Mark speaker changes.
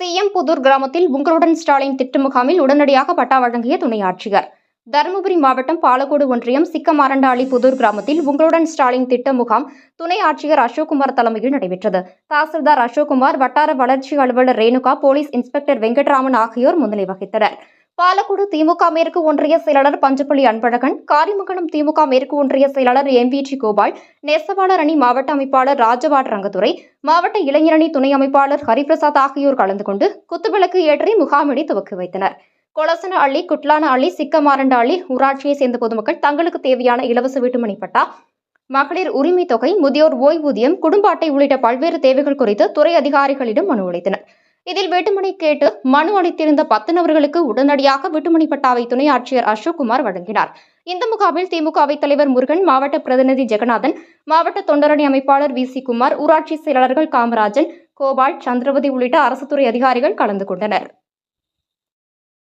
Speaker 1: CM Pudur கிராமத்தில் உங்களுடன் ஸ்டாலின் திட்ட முகாமில் உடனடியாக பட்டா வழங்கிய துணை ஆட்சியர். தருமபுரி மாவட்டம் பாலக்கோடு ஒன்றியம் சிக்கமாரண்டாளி புதூர் கிராமத்தில் உங்களுடன் ஸ்டாலின் திட்ட முகாம் துணை ஆட்சியர் அசோக்குமார் தலைமையில் நடைபெற்றது. தாசில்தார் அசோக்குமார் வட்டார வளர்ச்சி அலுவலர் ரேணுகா போலீஸ் இன்ஸ்பெக்டர் வெங்கட்ராமன் ஆகியோர் முன்னிலை வகித்தனர். பாலக்கோடு திமுக மேற்கு ஒன்றிய செயலாளர் பஞ்சப்பள்ளி அன்பழகன் காரிமங்கலம் திமுக மேற்கு ஒன்றிய செயலாளர் எம் வி ஜி கோபால் நெசவாளர் அணி மாவட்ட அமைப்பாளர் ராஜவாட் ரங்கத்துறை மாவட்ட இளைஞரணி துணை அமைப்பாளர் ஹரிபிரசாத் ஆகியோர் கலந்து கொண்டு குத்துவிளக்கு ஏற்றி முகாமிடை துவக்கி வைத்தனர். கொலசன அள்ளி குட்லான அள்ளி சிக்கமாரண்ட அள்ளி ஊராட்சியைச் சேர்ந்த பொதுமக்கள் தங்களுக்கு தேவையான இலவச வீட்டுமனை பட்டா மகளிர் உரிமை தொகை முதியோர் ஓய்வூதியம் குடும்ப அட்டை உள்ளிட்ட பல்வேறு தேவைகள் குறித்து துறை அதிகாரிகளிடம் மனு அளித்தனர். இதில் வீட்டுமனை கேட்டு மனு அளித்திருந்த பத்து நபர்களுக்கு உடனடியாக வீட்டுமனை பட்டாவை துணை ஆட்சியர் அசோக்குமார் வழங்கினார். இந்த முகாமில் திமுக அவைத் தலைவர் முருகன் மாவட்ட பிரதிநிதி ஜெகநாதன் மாவட்ட தொண்டரணி அமைப்பாளர் வி. சி. குமார் ஊராட்சி செயலாளர்கள் காமராஜன் கோபால் சந்திரவதி உள்ளிட்ட அரசுத்துறை அதிகாரிகள் கலந்து கொண்டனர்.